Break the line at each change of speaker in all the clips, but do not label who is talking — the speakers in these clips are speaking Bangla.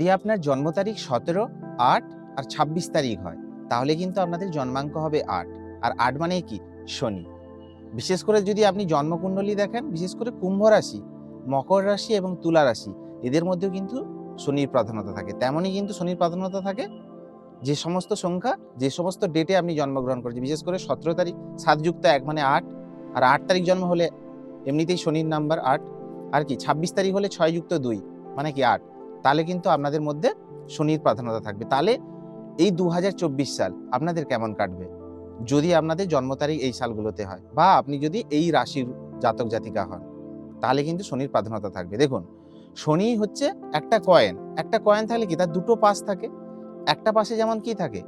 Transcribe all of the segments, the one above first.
যদি আপনার জন্ম তারিখ সতেরো, আট আর ছাব্বিশ তারিখ হয়। তাহলে কিন্তু আপনাদের জন্মাঙ্ক হবে আট। আর আট মানে কি? শনি। বিশেষ করে যদি আপনি জন্মকুণ্ডলী দেখেন, বিশেষ করে কুম্ভ রাশি, মকর রাশি এবং তুলা রাশি, এদের মধ্যেও কিন্তু শনির প্রাধান্যতা থাকে। তেমনই কিন্তু শনির প্রাধান্যতা থাকে যে সমস্ত সংখ্যা, যে সমস্ত ডেটে আপনি জন্মগ্রহণ করেছেন। বিশেষ করে সতেরো তারিখ, সাত যুক্ত এক মানে আট। আর আট তারিখ জন্ম হলে এমনিতেই শনির নাম্বার আট। আর কি, ছাব্বিশ তারিখ হলে ছয় যুক্ত দুই মানে কি আট? তাহলে কিন্তু আপনাদের মধ্যে শনির প্রাধান্যতা থাকবে। তাহলে এই দু হাজার চব্বিশ সাল আপনাদের কেমন কাটবে? যদি আপনাদের জন্ম তারিখ এই সালগুলোতে হয় বা আপনি যদি এই রাশির জাতক জাতিকা হন, তাহলে কিন্তু শনির প্রাধান্যতা থাকবে। দেখুন, শনি হচ্ছে একটা কয়েন একটা কয়েন থাকলে কি? তার দুটো পাশ থাকে। একটা পাশে যেমন কি থাকে?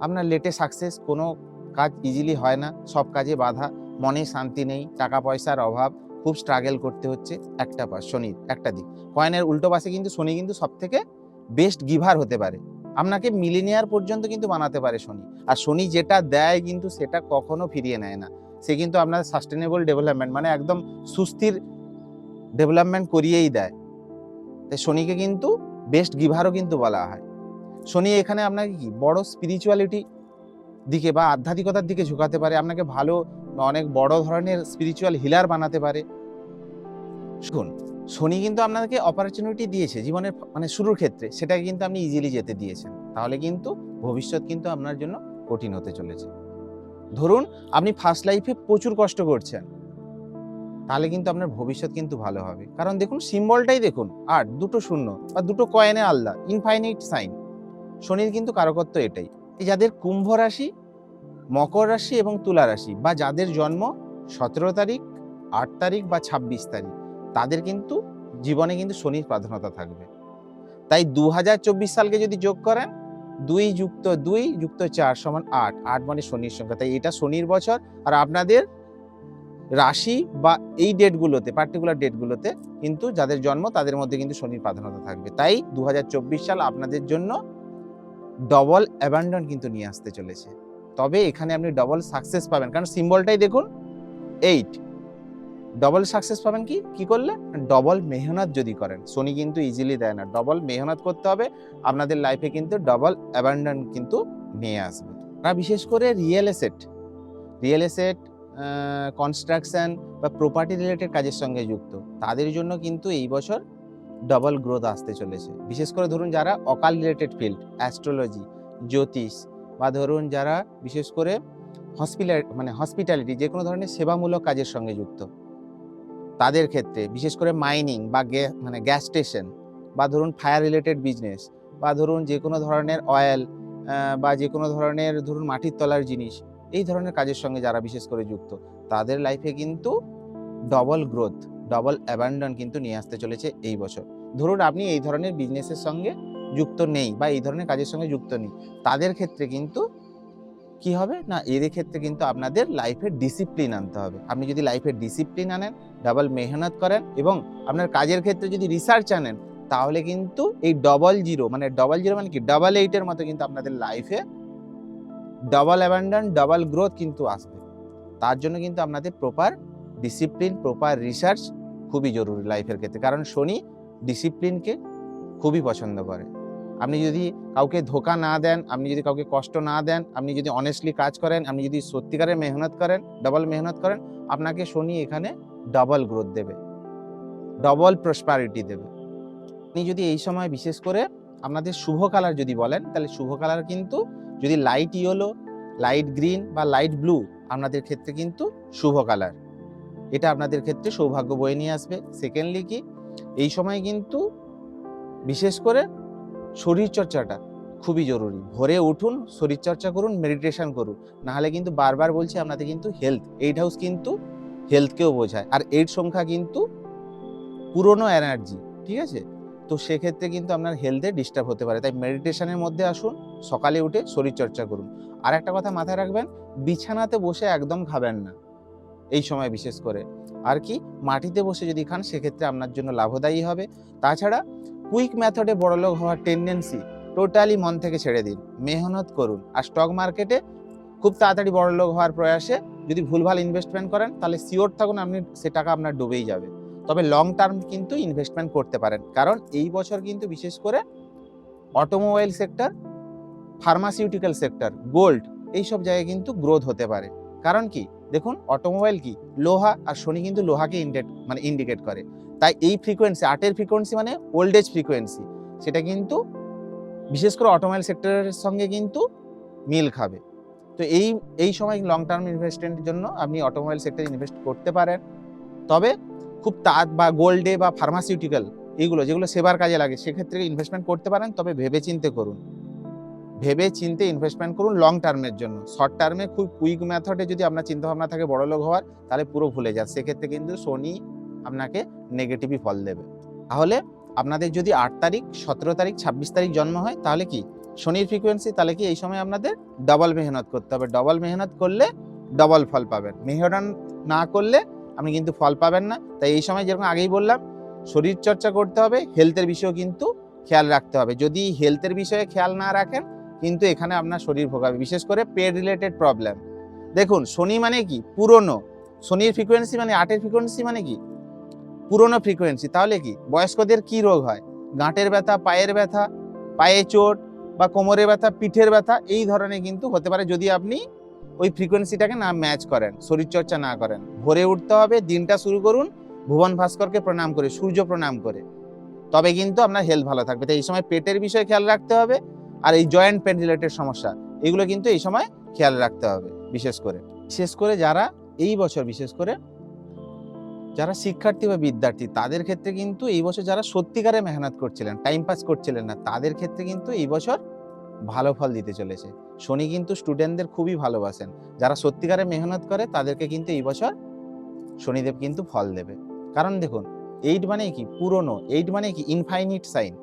আপনার লেটে সাকসেস কোনো কাজ ইজিলি হয় না। সব কাজে বাধা। মনে শান্তি নেই। টাকা পয়সার অভাব। খুব স্ট্রাগল করতে হচ্ছে একটা পাশ শনির একটা দিক। কয়েনের উল্টো পাশে কিন্তু শনি কিন্তু সব থেকে বেস্ট গিভার হতে পারে। আপনাকে মিলিনিয়ার পর্যন্ত কিন্তু বানাতে পারে শনি। আর শনি যেটা দেয় কিন্তু সেটা কখনো ফিরিয়ে নেয় না। সে কিন্তু আপনার সাস্টেনেবল ডেভেলপমেন্ট মানে একদম সুস্থির ডেভেলপমেন্ট করিয়েই দেয়। তাই শনিকে কিন্তু বেস্ট গিভারও কিন্তু বলা হয়। শনি এখানে আপনাকে কি? বড় স্পিরিচুয়ালিটি দিকে বা আধ্যাত্মিকতার দিকে ঝুঁকাতে পারে। আপনাকে ভালো অনেক বড় ধরনের স্পিরিচুয়াল হিলার বানাতে পারে। শুন শনি কিন্তু আপনাকে অপরচুনিটি দিয়েছে জীবনের মানে শুরুর ক্ষেত্রে, সেটাকে কিন্তু আপনি ইজিলি যেতে দিয়েছেন। তাহলে কিন্তু ভবিষ্যৎ কিন্তু আপনার জন্য কঠিন হতে চলেছে। ধরুন, আপনি ফার্স্ট লাইফে প্রচুর কষ্ট করছেন। তাহলে কিন্তু আপনার ভবিষ্যৎ কিন্তু ভালো হবে। কারণ দেখুন সিম্বলটাই দেখুন, আট, দুটো শূন্য বা দুটো কয়েনে আলাদা ইনফাইনাইট সাইন শনির কিন্তু কারকত্ব এটাই। যাদের কুম্ভ রাশি, মকর রাশি এবং তুলা রাশি বা যাদের জন্ম সতেরো তারিখ, আট তারিখ বা ছাব্বিশ তারিখ তাদের কিন্তু জীবনে কিন্তু শনির প্রাধান্যতা থাকবে। তাই দু হাজার চব্বিশ সালকে যদি যোগ করেন, দুই যুক্ত দুই যুক্ত চার সমান আট আট মানে শনির সংখ্যা। তাই এটা শনির বছর। আর আপনাদের রাশি বা এই ডেটগুলোতে পার্টিকুলার ডেটগুলোতে কিন্তু যাদের জন্ম, তাদের মধ্যে কিন্তু শনির প্রাধান্যতা থাকবে। তাই দু হাজার চব্বিশ সাল আপনাদের জন্য ডবল অ্যাবান্ডন কিন্তু নিয়ে আসতে চলেছে। তবে এখানে আপনি ডবল সাকসেস পাবেন। কারণ সিম্বলটাই দেখুন এইট ডবল সাকসেস পাবেন কি? কি করলে? ডবল মেহনত যদি করেন। সোনি কিন্তু ইজিলি দেয় না। ডবল মেহনত করতে হবে। আপনাদের লাইফে কিন্তু ডবল অ্যাবান্ডন কিন্তু নিয়ে আসবে। আর বিশেষ করে real estate real estate construction বা প্রপার্টি রিলেটেড কাজের সঙ্গে যুক্ত। তাদের জন্য কিন্তু এই বছর ডবল গ্রোথ আসতে চলেছে। বিশেষ করে ধরুন যারা অকাল রিলেটেড ফিল্ড অ্যাস্ট্রোলজি জ্যোতিষ বা ধরুন যারা বিশেষ করে হসপিটাল মানে হসপিটালিটি যে কোনো ধরনের সেবামূলক কাজের সঙ্গে যুক্ত। তাদের ক্ষেত্রে, বিশেষ করে মাইনিং বা মানে গ্যাস স্টেশন বা ধরুন ফায়ার রিলেটেড বিজনেস বা ধরুন যে কোনো ধরনের অয়েল বা যে কোনো ধরনের ধরুন মাটির তলার জিনিস, এই ধরনের কাজের সঙ্গে যারা বিশেষ করে যুক্ত, তাদের লাইফে কিন্তু ডবল গ্রোথ ডবল অ্যাবান্ডন কিন্তু নিয়ে আসতে চলেছে এই বছর। ধরুন আপনি এই ধরনের বিজনেসের সঙ্গে যুক্ত নেই বা এই ধরনের কাজের সঙ্গে যুক্ত নেই, তাদের ক্ষেত্রে কিন্তু কি হবে? না, এদের ক্ষেত্রে কিন্তু আপনাদের লাইফের ডিসিপ্লিন আনতে হবে। আপনি যদি লাইফের ডিসিপ্লিন আনেন ডাবল মেহনত করেন এবং আপনার কাজের ক্ষেত্রে যদি রিসার্চ আনেন, তাহলে কিন্তু এই ডবল জিরো মানে ডবল জিরো মানে কি? ডাবল এইটের মতো কিন্তু আপনাদের লাইফে ডাবল অ্যাবান্ডন ডাবল গ্রোথ কিন্তু আসবে। তার জন্য কিন্তু আপনাদের প্রপার ডিসিপ্লিন প্রপার রিসার্চ খুবই জরুরি লাইফের ক্ষেত্রে। কারণ শনি ডিসিপ্লিনকে খুবই পছন্দ করে। আপনি যদি কাউকে ধোকা না দেন, আপনি যদি কাউকে কষ্ট না দেন, আপনি যদি অনেস্টলি কাজ করেন, আপনি যদি সত্যিকারের মেহনত করেন ডবল মেহনত করেন, আপনাকে শনি এখানে ডবল গ্রোথ দেবে ডবল প্রসপারিটি দেবে। আপনি যদি এই সময় বিশেষ করে আপনাদের শুভ কালার যদি বলেন, তাহলে শুভ কালার কিন্তু যদি লাইট ইয়েলো লাইট গ্রিন বা লাইট ব্লু আপনাদের ক্ষেত্রে কিন্তু শুভ কালার এটা আপনাদের ক্ষেত্রে সৌভাগ্য বয়ে নিয়ে আসবে। সেকেন্ডলি কি, এই সময় কিন্তু বিশেষ করে শরীরচর্চাটা খুবই জরুরি। ভোরে উঠুন, শরীরচর্চা করুন মেডিটেশন করুন। নাহলে কিন্তু বারবার বলছি আপনাদের কিন্তু হেলথ এইট হাউস কিন্তু হেলথকেও বোঝায়। আর এইট সংখ্যা কিন্তু পুরনো এনার্জি ঠিক আছে? তো সেক্ষেত্রে কিন্তু আপনার হেলথে ডিস্টার্ব হতে পারে। তাই মেডিটেশনের মধ্যে আসুন, সকালে উঠে শরীরচর্চা করুন। আর একটা কথা মাথায় রাখবেন, বিছানাতে বসে একদম খাবেন না, এই সময় বিশেষ করে। আর কি, মাটিতে বসে যদি খান, সেক্ষেত্রে আপনার জন্য লাভদায়ী হবে। তাছাড়া কুইক মেথডে বড়লোক হওয়ার টেন্ডেন্সি টোটালি মন থেকে ছেড়ে দিন। মেহনত করুন। আর স্টক মার্কেটে খুব তাড়াতাড়ি বড়লোক হওয়ার প্রয়াসে যদি ভুলভাল ইনভেস্টমেন্ট করেন, তাহলে সিওর থাকুন আপনি সে টাকা আপনার ডুবেই যাবে। তবে লং টার্ম কিন্তু ইনভেস্টমেন্ট করতে পারেন। কারণ এই বছর কিন্তু বিশেষ করে automobile sector pharmaceutical sector gold এইসব জায়গায় কিন্তু গ্রোথ হতে পারে। কারণ কি? দেখুন অটোমোবাইল কি? লোহা আর শনি কিন্তু লোহাকে ইন্ডেট মানে ইন্ডিকেট করে। তাই এই ফ্রিকোয়েন্সি আটের ফ্রিকোয়েন্সি মানে ওল্ড এজ ফ্রিকোয়েন্সি সেটা কিন্তু বিশেষ করে অটোমোবাইল সেক্টরের সঙ্গে কিন্তু মিল খাবে। তো এই এই সময় লং টার্ম ইনভেস্টমেন্টের জন্য আপনি অটোমোবাইল সেক্টরে ইনভেস্ট করতে পারেন। তবে খুব তাঁত বা গোল্ডে বা ফার্মাসিউটিক্যাল এইগুলো যেগুলো সেবার কাজে লাগে, সেক্ষেত্রে ইনভেস্টমেন্ট করতে পারেন, তবে ভেবে চিন্তে করুন। ভেবে চিনতে ইনভেস্টমেন্ট করুন লং টার্মের জন্য। শর্ট টার্মে খুব কুইক মেথডে যদি আপনার চিন্তাভাবনা থাকে বড় লোক হওয়ার, তাহলে পুরো ভুলে যান। সেক্ষেত্রে কিন্তু শনি আপনাকে নেগেটিভই ফল দেবে। তাহলে আপনাদের যদি আট তারিখ, সতেরো তারিখ, ছাব্বিশ তারিখ জন্ম হয়, তাহলে কি? শনির ফ্রিকোয়েন্সি তাহলে কি এই সময় আপনাদের ডবল মেহনত করতে হবে। ডবল মেহনত করলে ডবল ফল পাবেন। মেহনত না করলে আপনি কিন্তু ফল পাবেন না। তাই এই সময় যেরকম আগেই বললাম, শরীর চর্চা করতে হবে হেলথের বিষয়েও কিন্তু খেয়াল রাখতে হবে। যদি হেলথের বিষয়ে খেয়াল না রাখেন কিন্তু এখানে আপনার শরীর ভোগাবে। বিশেষ করে পেট রিলেটেড প্রবলেম দেখুন, শনি মানে কি? পুরনো। শনির ফ্রিকোয়েন্সি মানে আটের ফ্রিকোয়েন্সি মানে কি? পুরনো ফ্রিকোয়েন্সি তাহলে কি? বয়স্কদের কি রোগ হয়? গাঁটের ব্যথা, পায়ের ব্যথা, পায়ে চোট বা কোমরে ব্যথা, পিঠের ব্যথা, এই ধরনের কিন্তু হতে পারে যদি আপনি ওই ফ্রিকোয়েন্সিটাকে না ম্যাচ করেন, শরীরচর্চা না করেন। ভোরে উঠতে হবে, দিনটা শুরু করুন, ভুবন ভাস্করকে প্রণাম করে, সূর্য প্রণাম করে। তবে কিন্তু আপনার হেলথ ভালো থাকবে। তাই এই সময় পেটের বিষয়ে খেয়াল রাখতে হবে আর এই জয়েন্ট পেন রিলেটেড সমস্যা, এগুলো কিন্তু এই সময় খেয়াল রাখতে হবে, বিশেষ করে। বিশেষ করে যারা এই বছর, বিশেষ করে যারা শিক্ষার্থী বা বিদ্যার্থী, তাদের ক্ষেত্রে কিন্তু এই বছর যারা সত্যিকারে মেহনত করছিলেন টাইম পাস করছিলেন না, তাদের ক্ষেত্রে কিন্তু এই বছর ভালো ফল দিতে চলেছে। শনি কিন্তু স্টুডেন্টদের খুবই ভালোবাসেন। যারা সত্যিকারে মেহনত করে, তাদেরকে কিন্তু এই বছর শনিদেব কিন্তু ফল দেবে। কারণ দেখুন এইট মানে কি? পুরনো এইট মানে কি? ইনফাইনিট সাইন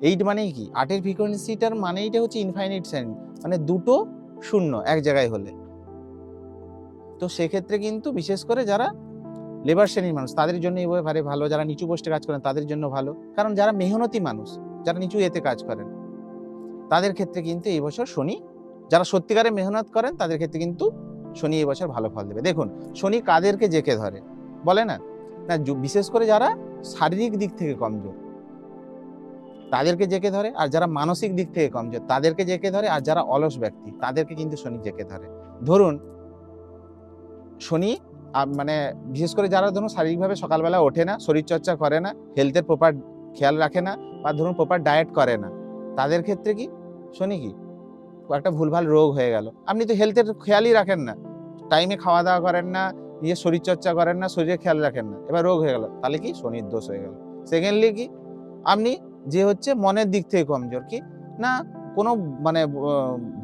এইট মানে কি? আটের ফ্রিকোয়েন্সিটার মানে মানেইটা হচ্ছে ইনফাইনিট সাইন মানে দুটো শূন্য, এক জায়গায় হলে। তো সেক্ষেত্রে কিন্তু বিশেষ করে যারা লেবার শ্রেণির মানুষ, তাদের জন্য এই ভারে ভালো। যারা নিচু পোস্টে কাজ করেন, তাদের জন্য ভালো। কারণ যারা মেহনতি মানুষ, যারা নিচু এতে কাজ করেন, তাদের ক্ষেত্রে কিন্তু এই বছর শনি, যারা সত্যিকারে মেহনত করেন, তাদের ক্ষেত্রে কিন্তু শনি এই বছর ভালো ফল দেবে। দেখুন, শনি কাদেরকে জেকে ধরে, বলে না? না, বিশেষ করে যারা শারীরিক দিক থেকে কমজোর তাদেরকে জেকে ধরে আর যারা মানসিক দিক থেকে কমজোর তাদেরকে জেকে ধরে আর যারা অলস ব্যক্তি, তাদেরকে কিন্তু শনি জেকে ধরে। ধরুন, শনি মানে বিশেষ করে যারা ধরুন শারীরিকভাবে সকালবেলা ওঠে না, শরীরচর্চা করে না হেলথের প্রপার খেয়াল রাখে না বা ধরুন প্রপার ডায়েট করে না, তাদের ক্ষেত্রে কি? শনি কি? একটা ভুলভাল রোগ হয়ে গেল। আপনি তো হেলথের খেয়ালই রাখেন না। টাইমে খাওয়া দাওয়া করেন না নিজের শরীরচর্চা করেন না, শরীরে খেয়াল রাখেন না। এবার রোগ হয়ে গেল, তাহলে কি? শনির দোষ হয়ে গেল। সেকেন্ডলি কি? আপনি যে হচ্ছে মনের দিক থেকে কমজোর। কি? না, কোনো মানে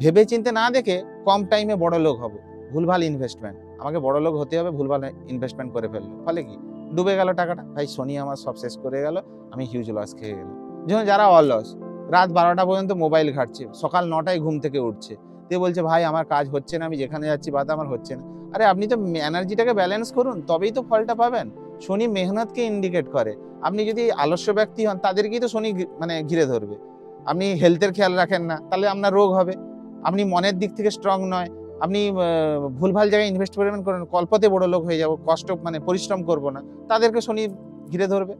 ভেবে চিন্তে না দেখে কম টাইমে বড় লোক হব। ভুলভাল ইনভেস্টমেন্ট আমাকে বড় লোক হতে হবে, ভুলভাল ইনভেস্টমেন্ট করে ফেলল ফলে কি? ডুবে গেল টাকাটা। ভাই শনি আমার সব শেষ করে গেল, আমি হিউজ লস খেয়ে গেলাম। যেমন যারা অলস রাত বারোটা পর্যন্ত মোবাইল ঘাটছে, সকাল নটায় ঘুম থেকে উঠছে। তে বলছে, ভাই, আমার কাজ হচ্ছে না, আমি যেখানে যাচ্ছি বাদ আমার হচ্ছে না। আরে, আপনি তো এনার্জিটাকে ব্যালেন্স করুন, তবেই তো ফলটা পাবেন। শনি মেহনতকে ইন্ডিকেট করে। আপনি যদি আলস্য ব্যক্তি হন, তাদেরকেই তো শনি মানে ঘিরে ধরবে। আপনি হেলথের খেয়াল রাখেন না, তাহলে আপনার রোগ হবে। আপনি মনের দিক থেকে স্ট্রং নয়। আপনি ভুলভাল জায়গায় ইনভেস্ট ইনভেস্টমেন্ট করেন কল্পতে বড় লোক হয়ে যাব, কষ্ট মানে পরিশ্রম করব না। তাদেরকে শনি ঘিরে ধরবে।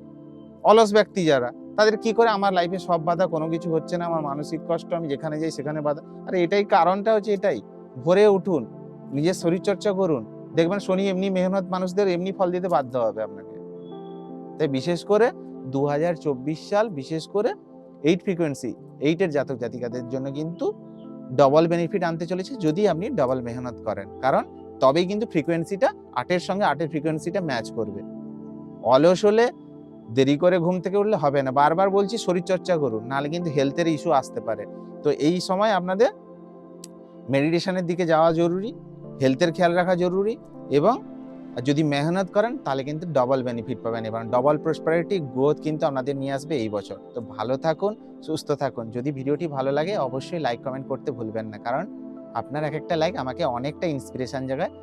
অলস ব্যক্তি যারা, তাদের কি করে? আমার লাইফে সব বাধা, কোনো কিছু হচ্ছে না, আমার মানসিক কষ্ট, আমি যেখানে যাই সেখানে বাধা। আরে এটাই কারণটা হচ্ছে এটাই। ভোরে উঠুন, নিজের শরীরচর্চা করুন দেখবেন শনি এমনি মেহনত মানুষদের এমনি ফল দিতে বাধ্য হবে আপনাকে। তাই বিশেষ করে দু হাজার চব্বিশ সাল বিশেষ করে এইট ফ্রিকোয়েন্সি এইটের জাতক জাতিকাদের জন্য কিন্তু ডবল বেনিফিট আনতে চলেছে যদি আপনি ডবল মেহনত করেন। কারণ তবেই কিন্তু ফ্রিকোয়েন্সিটা আটের সঙ্গে আটের ফ্রিকোয়েন্সিটা ম্যাচ করবে। অলস হলে দেরি করে ঘুম থেকে উঠলে হবে না। বারবার বলছি শরীরচর্চা করুন, নাহলে কিন্তু হেলথের ইস্যু আসতে পারে। তো এই সময় আপনাদের মেডিটেশনের দিকে যাওয়া জরুরি। হেলথের খেয়াল রাখা জরুরি এবং যদি মেহনত করেন, তাহলে কিন্তু ডবল বেনিফিট পাবেন এবং ডবল প্রসপারিটি গ্রোথ কিন্তু আপনাদের নিয়ে আসবে এই বছর। তো ভালো থাকুন, সুস্থ থাকুন। যদি ভিডিওটি ভালো লাগে, অবশ্যই লাইক কমেন্ট করতে ভুলবেন না। কারণ আপনার এক একটা লাইক আমাকে অনেকটা ইন্সপিরেশান জায়গায়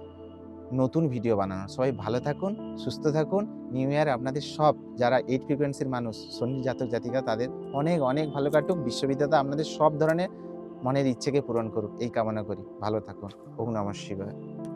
নতুন ভিডিও বানানো সবাই ভালো থাকুন, সুস্থ থাকুন। নিউ ইয়ার আপনাদের সব, যারা এইট ফ্রিকোয়েন্সির মানুষ, শনি জাতক জাতিকা, তাদের অনেক অনেক ভালো কাটুক। বিশ্ববিদ্যালয়, আপনাদের সব ধরনের মনের ইচ্ছেকে পূরণ করুক। এই কামনা করি। ভালো থাকুন। ওম নমঃ শিবায়।